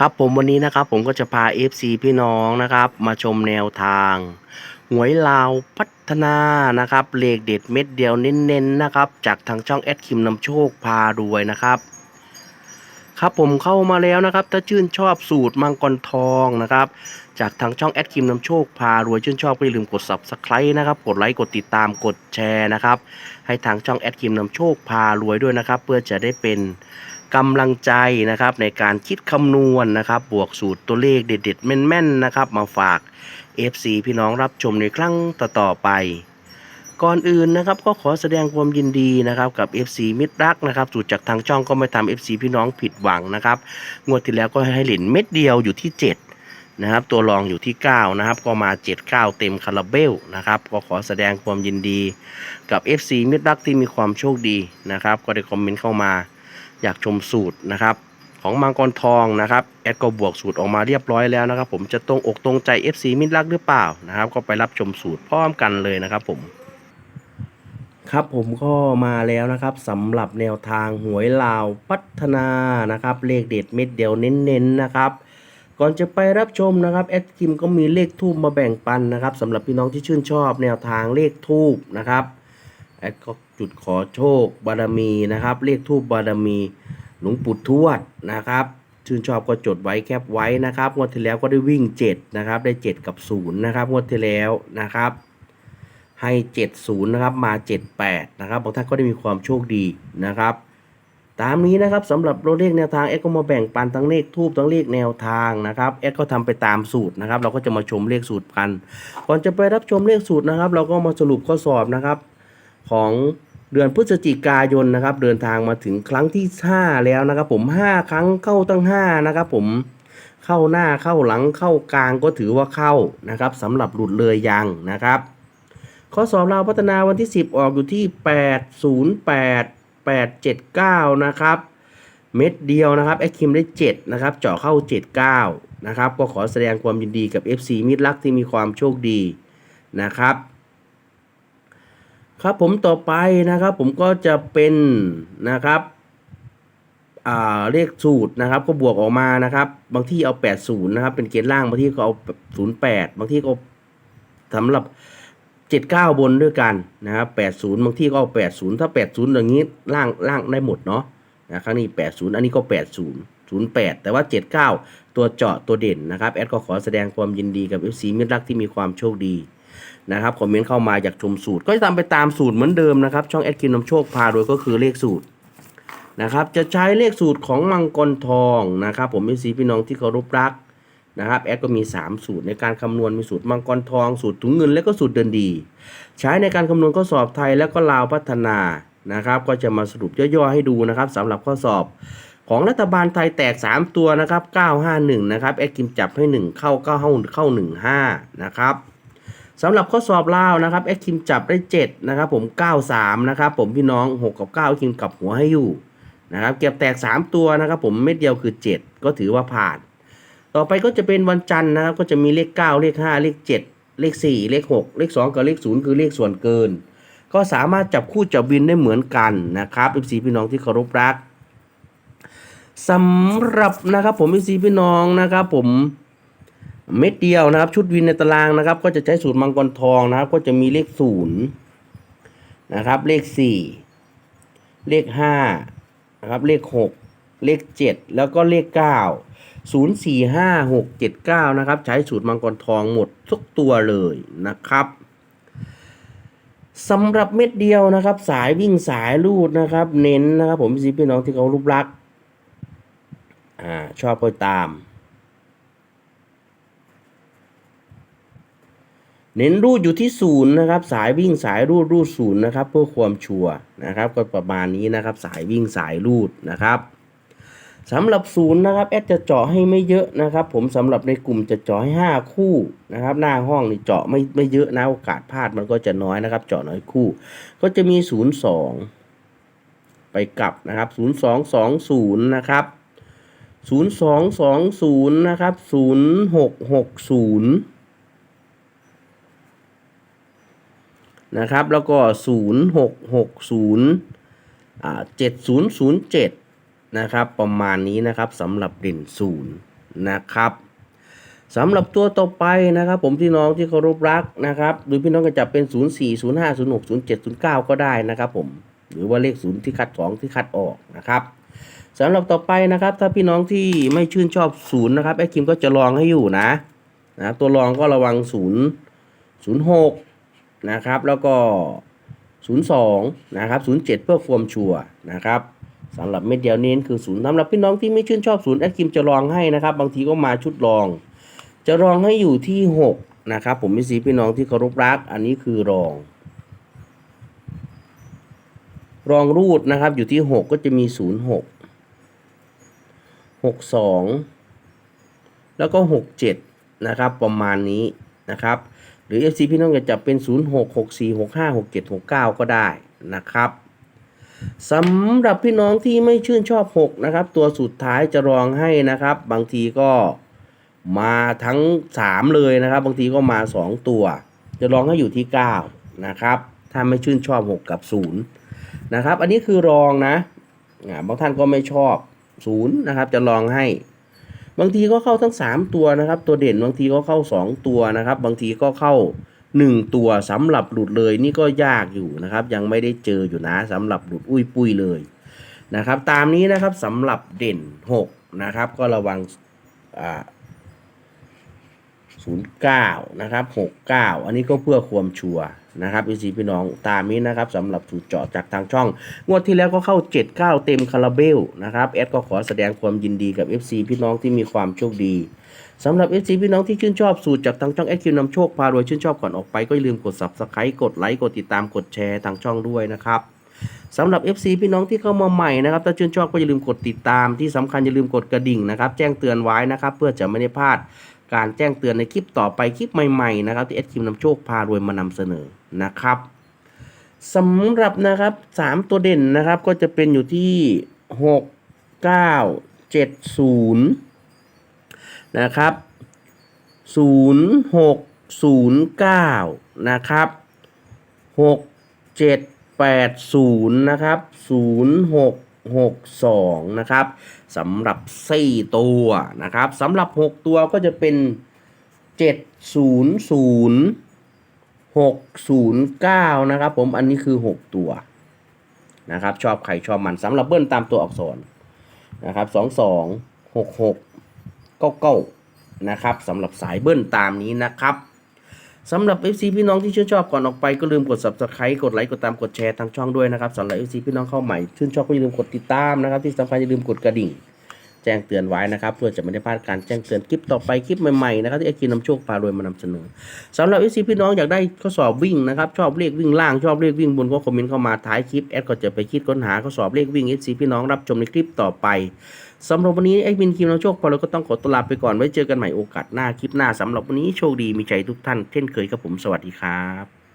ครับผมวันนี้นะครับผมก็จะพา FC พี่น้องนะครับ มาชมแนวทางหวยลาวพัฒนานะครับเลขเด็ดเม็ดเดียวเน้นๆนะครับ จากทางช่องแอดคิมนำโชคพารวยนะครับ ครับผมเข้ามาแล้วนะครับ ถ้าชื่นชอบสูตรมังกรทองนะครับ จากทางช่องแอดคิมนำโชคพารวยชื่นชอบก็อย่าลืมกด subscribe นะครับกดไลค์กดติดตามกดแชร์นะครับ ให้ทางช่องแอดคิมนำโชคพารวยด้วยนะครับ เพื่อจะได้เป็น กำลังใจนะครับในการคิดคำนวณนะครับ บวกสูตรตัวเลขเด็ดๆ แม่นๆนะครับมาฝาก FC พี่น้องรับชมในครั้งต่อๆไป ก่อนอื่นนะครับก็ขอแสดงความยินดีนะครับกับ FC มิตรรักนะครับสูตรจากทางช่องก็ไม่ทำ FC พี่น้องผิดหวังนะครับงวดที่แล้วก็ให้เหรียญเม็ดเดียวอยู่ที่ 7นะครับตัวรองอยู่ที่ 9 นะครับ ก็มา 7 9 เต็มคาราเบลนะครับ ก็ขอแสดงความยินดีกับ FC มิตรรักที่มีความโชคดีนะครับ ก็ได้คอมเมนต์เข้ามา อยากชมสูตรนะครับ ของมังกรทองนะครับแอดก็บวกสูตรออกมาเรียบร้อยแล้วนะครับ ผมจะตรงอกตรงใจ FC มิตรรักหรือเปล่านะครับ ก็ไปรับชมสูตรพร้อมกันเลยนะครับ ผมครับผมก็มาแล้วนะครับสำหรับแนวทางหวยลาวพัฒนานะครับ เลขเด็ดเม็ดเดียวเน้นๆนะครับ ก่อนจะไปรับชมนะครับแอดคิมก็มีเลขทูบมาแบ่งปันนะครับสำหรับพี่น้องที่ชื่นชอบแนวทางเลขทูบนะครับแอดก็ จุดขอโชคบารมีนะครับ เลขทูบบารมีหลวงปู่ทวดนะครับ ชื่นชอบก็จดไว้แคปไว้นะครับงวดที่แล้วก็ได้วิ่ง 7 นะครับ ได้ 7 กับ 0 นะครับงวดที่แล้วนะครับ ให้ 70 นะครับ มา 78 นะครับบางท่านก็ได้มีความโชคดีนะครับ ตามนี้นะครับสำหรับเลขแนวทางเอ็กก็มาแบ่งปันทั้งเลขทูบทั้งเลขแนวทางนะครับเอ็กก็ทำไปตามสูตรนะครับ เราก็จะมาชมเลขสูตรกัน ก่อนจะไปรับชมเลขสูตรนะครับ เราก็มาสรุปข้อสอบนะครับของ เดือนพฤศจิกายนนะครับ เดินทางมาถึงครั้งที่ 5 แล้วนะครับ ผม 5 ครั้งเข้าตั้ง 5 นะครับ ผมเข้าหน้าเข้าหลังเข้ากลางก็ถือว่าเข้านะครับสำหรับหลุดเลยยังนะครับ ข้อสอบเราพัฒนาวันที่ 10 ออกอยู่ที่ 808 879 นะครับ เม็ดเดียวนะครับแอคคิมได้ 7 นะครับ เจาะเข้า 79 นะครับ ก็ขอแสดงความยินดีกับ FC มิตรรักที่มีความโชคดีนะครับ ครับผมต่อไปนะครับผมก็จะเป็นนะครับอ่าเลขสูตรนะครับ ก็บวกออกมานะครับ บางที่เอา 80 นะครับ เป็นเกณฑ์ล่างบางที่ก็เอา 08 บางที่ก็สำหรับ 79 บนด้วยกันนะครับ80 บางที่ก็เอา 80 ถ้า 80 อย่างนี้ล่างล่างได้หมดเนาะนะครั้งนี้ 80 อันนี้ก็ 80 08 แต่ว่า 79 ตัวเจาะตัวเด่นนะครับ แอดก็ขอแสดงความยินดีกับ FC มิตรรักที่มีความโชคดี นะครับคอมเมนต์เข้ามาอยากชมสูตร ก็จะตามไปตามสูตรเหมือนเดิมนะครับ ช่องแอดกินนำโชคพาโดยก็คือเลขสูตรนะครับ จะใช้เลขสูตรของมังกรทองนะครับ ผม FC พี่น้องที่เคารพรักนะครับแอดก็มี 3 สูตรในการคำนวณมีสูตรมังกรทองสูตรถุงเงินและก็สูตรเดินดี ใช้ในการคำนวณข้อสอบไทยและก็ลาวพัฒนานะครับ ก็จะมาสรุปย่อๆให้ดูนะครับสำหรับข้อสอบของรัฐบาลไทยแตก 3 ตัวนะครับ 951 นะครับแอดกิมจับให้ 1 เข้า 9 เข้าเข้า15 นะครับ สำหรับข้อสอบลาวนะครับแอดคิมจับได้7นะครับผม 93 นะครับผมพี่น้อง 6 กับ9แอดคิมกลับหัวให้อยู่นะครับเก็บแตก 3 ตัวนะครับผมเม็ดเดียวคือ 7 ก็ถือว่าผ่าน ต่อไปก็จะเป็นวันจันทร์นะครับก็จะมีเลข 9 เลข 5 เลข 7 เลข 4 เลข 6 เลข 2 กับเลข 0 คือเลขส่วนเกิน ก็สามารถจับคู่จับวินได้เหมือนกันนะครับเอฟซีพี่น้องที่เคารพรักสำหรับนะครับผมเอฟซีพี่น้องนะครับผม เม็ดเดียวนะครับ ชุดวินในตารางนะครับ ก็จะใช้สูตรมังกรทองนะครับ ก็จะมีเลข0นะครับ เลข4เลข5นะครับ เลข6เลข7แล้วก็เลข9 0 4 5 6 7 9นะครับ ใช้สูตรมังกรทองหมดทุกตัวเลยนะครับสำหรับเม็ดเดียวนะครับ สายวิ่งสายลูดนะครับ เน้นนะครับ ผมพี่พี่น้องที่เขารูปรักอ่าชอบก็ตาม เน้นรูดอยู่ที่ศูนย์นะครับ สายวิ่งสายรูดรูดศูนย์นะครับเพื่อความชัวร์นะครับ ก็ประมาณนี้นะครับ สายวิ่งสายรูดนะครับสำหรับศูนย์นะครับแอดจะเจาะให้ไม่เยอะนะครับ ผมสำหรับในกลุ่มจะเจาะให้ห้าคู่นะครับ หน้าห้องนี่เจาะไม่ไม่เยอะนะโอกาสพลาดมันก็จะน้อยนะครับ เจาะน้อยคู่ ก็จะมีศูนย์สองไปกลับนะครับศูนย์สองสองศูนย์นะครับศูนย์สองสองศูนย์นะครับศู นะครับ แล้วก็ศูนย์หกหกศูนย์อ่าเจ็ดศูนย์ศูนย์เจ็ดนะครับประมาณนี้นะครับสำหรับเด่นศูนย์นะครับสำหรับตัวต่อไปนะครับผมพี่น้องที่เคารพรักนะครับหรือพี่น้องก็จับเป็น 0 4 0 5 0 6 0 7 0 9 ก็ได้นะครับผมหรือว่าเลขศูนย์ที่คัดสองที่คัดออกนะครับสำหรับต่อไปนะครับ ถ้าพี่น้องที่ไม่ชื่นชอบศูนย์นะครับแอคิมก็จะลองให้อยู่นะนะตัวรองก็ระวังศูนย์ศูนย์หก นะครับ แล้วก็ศูนย์สองนะครับศูนย์เจ็ดเพื่อความชัวนะครับสำหรับเม็ดเดียวเน้นคือศูนย์สำหรับพี่น้องที่ไม่ชื่นชอบศูนย์แอดคิมจะลองให้นะครับ บางทีก็มาชุดรอง จะรองให้อยู่ที่หกนะครับ ผมม่สีพี่น้องที่เคารพรัก อันนี้คือรอง รองรูดนะครับอยู่ที่หกก็จะมีศูนย์หกหกสองแล้วก็หกเจ็ดนะครับ ประมาณนี้นะครับ หรือ FC พี่น้องจะจับเป็น 0 6 6 4 6 5 6 7 6 9 ก็ได้นะครับสำหรับพี่น้องที่ไม่ชื่นชอบ 6 นะครับ ตัวสุดท้ายจะรองให้นะครับ บางทีก็มาทั้ง 3 เลยนะครับ บางทีก็มา 2 ตัว จะรองให้อยู่ที่ 9 นะครับ ถ้าไม่ชื่นชอบ 6 กับ 0 นะครับ อันนี้คือรองนะบางท่านก็ไม่ชอบ 0 นะครับ จะรองให้ บางทีก็เข้าทั้ง 3 ตัวนะครับ ตัวเด่นบางทีก็เข้า 2 ตัวนะครับ บางทีก็เข้า 1 ตัวสำหรับหลุดเลยนี่ก็ยากอยู่นะครับ ยังไม่ได้เจออยู่นะสำหรับหลุดอุ้ยปุ้ยเลยนะครับ ตามนี้นะครับสำหรับเด่น 6 นะครับ ก็ระวังอ่า09 นะครับ 69 อันนี้ก็เพื่อความชัวร์ นะครับพี่สีพี่น้องตามนี้นะครับสำหรับสูตรเจาะจากทางช่อง งวดที่แล้วก็เข้า 79 เต็มคาราเบลนะครับแอดก็ขอแสดงความยินดีกับ FC พี่น้องที่มีความโชคดีสำหรับ FC พี่น้องที่ชื่นชอบสูตรจากทางช่องแอดคิวนำโชคพารวยชื่นชอบก่อนออกไปก็อย่าลืมกด Subscribe กดไลค์กดติดตามกดแชร์ทางช่องด้วยนะครับสำหรับ FC พี่น้องที่เข้ามาใหม่นะครับถ้าชื่นชอบก็อย่าลืมกดติดตามที่สำคัญอย่าลืมกดกระดิ่งนะครับแจ้งเตือนไว้นะครับเพื่อจะไม่ได้พลาด การแจ้งเตือนในคลิปต่อไปคลิปใหม่ๆนะครับที่แอดคิวนำโชคพารวยมานำเสนอนะครับสำหรับนะครับสามตัวเด่นนะครับก็จะเป็นอยู่ที่หกเก้าเจ็ดศูนย์นะครับศูนย์หกศูนย์เก้านะครับหกเจ็ดแปดศูนย์นะครับศูนย์หก หกสองนะครับสำหรับสี่ตัวนะครับสำหรับหกตัวก็จะเป็นเจ็ดศูนย์ศูนย์หกศูนย์เก้านะครับผมอันนี้คือหกตัวนะครับชอบใครชอบมันสำหรับเบิ้ลตามตัวอักษรนะครับสองสองหกหกเก้าเก้านะครับสำหรับสายเบิ้ลตามนี้นะครับ สำหรับ FC พี่น้องที่ชื่นชอบก่อนออกไปก็ลืมกด subscribe กดไลค์กดตามกดแชร์ทางช่องด้วยนะครับสำหรับ FC พี่น้องเข้าใหม่ชื่นชอบก็อย่าลืมกดติดตามนะครับที่สำคัญอย่าลืมกดกระดิ่ง แจ้งเตือนไว้นะครับเพื่อจะไม่ได้พลาดการแจ้งเตือนคลิปต่อไปคลิปใหม่ๆนะครับที่ไอคินนำโชคพารวยมานำเสนอสำหรับ FC พี่น้องอยากได้ข้อสอบวิ่งนะครับชอบเลขวิ่งล่างชอบเลขวิ่งบนก็คอมเมนต์เข้ามาท้ายคลิปแอดก็จะไปคิดค้นหาข้อสอบเลขวิ่ง FC พี่น้องรับชมในคลิปต่อไป สำหรับวันนี้ไอ้บินคิมนาโชคพอเราก็ต้องขอตลาไปก่อนไว้เจอกันใหม่โอกาสหน้าคลิปหน้าสำหรับวันนี้โชคดีมีใจทุกท่านเช่นเคยครับผมสวัสดีครับ